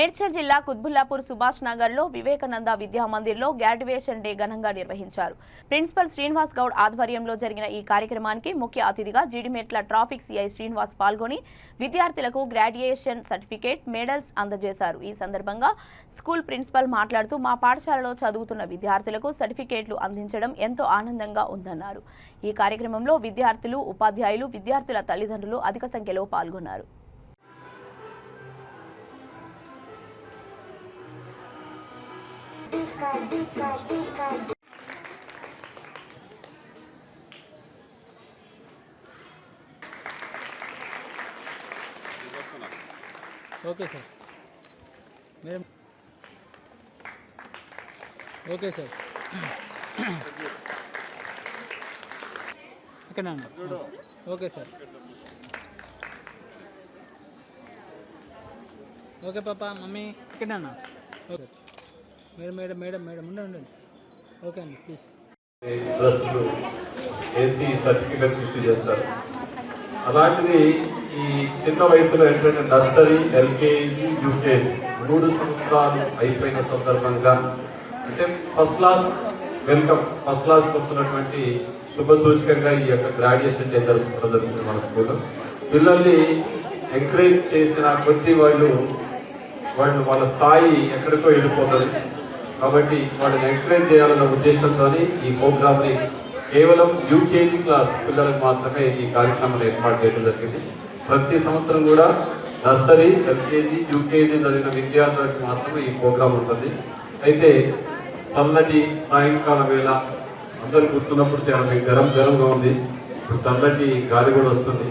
మేడ్చల్ జిల్లా కుత్బుల్లాపూర్ సుభాష్ నగర్లో వివేకానంద విద్యా మందిర్లో గ్రాడ్యుయేషన్ డే ఘనంగా నిర్వహించారు. ప్రిన్సిపల్ శ్రీనివాస్ గౌడ్ ఆధ్వర్యంలో జరిగిన ఈ కార్యక్రమానికి ముఖ్య అతిథిగా జీడిమెట్ల ట్రాఫిక్ సిఐ శ్రీనివాస్ పాల్గొని విద్యార్థులకు గ్రాడ్యుయేషన్ సర్టిఫికేట్ మెడల్స్ అందజేశారు. ఈ సందర్భంగా స్కూల్ ప్రిన్సిపల్ మాట్లాడుతూ మా పాఠశాలలో చదువుతున్న విద్యార్థులకు సర్టిఫికేట్లు అందించడం ఎంతో ఆనందంగా ఉందన్నారు. ఈ కార్యక్రమంలో విద్యార్థులు ఉపాధ్యాయులు విద్యార్థుల తల్లిదండ్రులు అధిక సంఖ్యలో పాల్గొన్నారు. Okay sir madam okay sir ఇక్కడ ఓకే సార్ ఓకే పాప మమ్మీ ఇక్కడ okay madam madam madam madam ఉండండి ఉండండి. ఓకే అండి ప్లీజ్ డ్రెస్సులు వేసి సర్టిఫికెట్స్ ఇష్యూ చేస్తారు? అలాంటిది ఈ చిన్న వయసులో ఏంటంటే నర్సరీ ఎల్కేజీ యూకేజీ మూడు సంవత్సరాలు అయిపోయిన సందర్భంగా అంటే ఫస్ట్ క్లాస్ వెల్కమ్ ఫస్ట్ క్లాస్కి వస్తున్నటువంటి శుభ సూచకంగా ఈ యొక్క గ్రాడ్యుయేషన్ డే జరుపుకోవడం జరుగుతుంది మన స్కూల్లో. పిల్లల్ని ఎంకరేజ్ చేసిన కొద్ది వాళ్ళు వాళ్ళు వాళ్ళ స్థాయి ఎక్కడికో వెళ్ళిపోతుంది కాబట్టి వాళ్ళని ఎంకరేజ్ చేయాలన్న ఉద్దేశంతో ఈ ప్రోగ్రామ్ని కేవలం యూకేజీ క్లాస్ పిల్లలకు మాత్రమే ఈ కార్యక్రమాన్ని ఏర్పాటు చేయడం జరిగింది. ప్రతి సంవత్సరం కూడా నర్సరీ ఎల్కేజీ యూకేజీ చదివిన విద్యార్థులకు మాత్రమే ఈ ప్రోగ్రాం ఉంటుంది. అయితే చల్లటి సాయంకాల వేళ అందరు కూర్చున్నప్పుడు చాలా గరం గరంగా ఉంది. ఇప్పుడు చల్లటి గాలి కూడా వస్తుంది.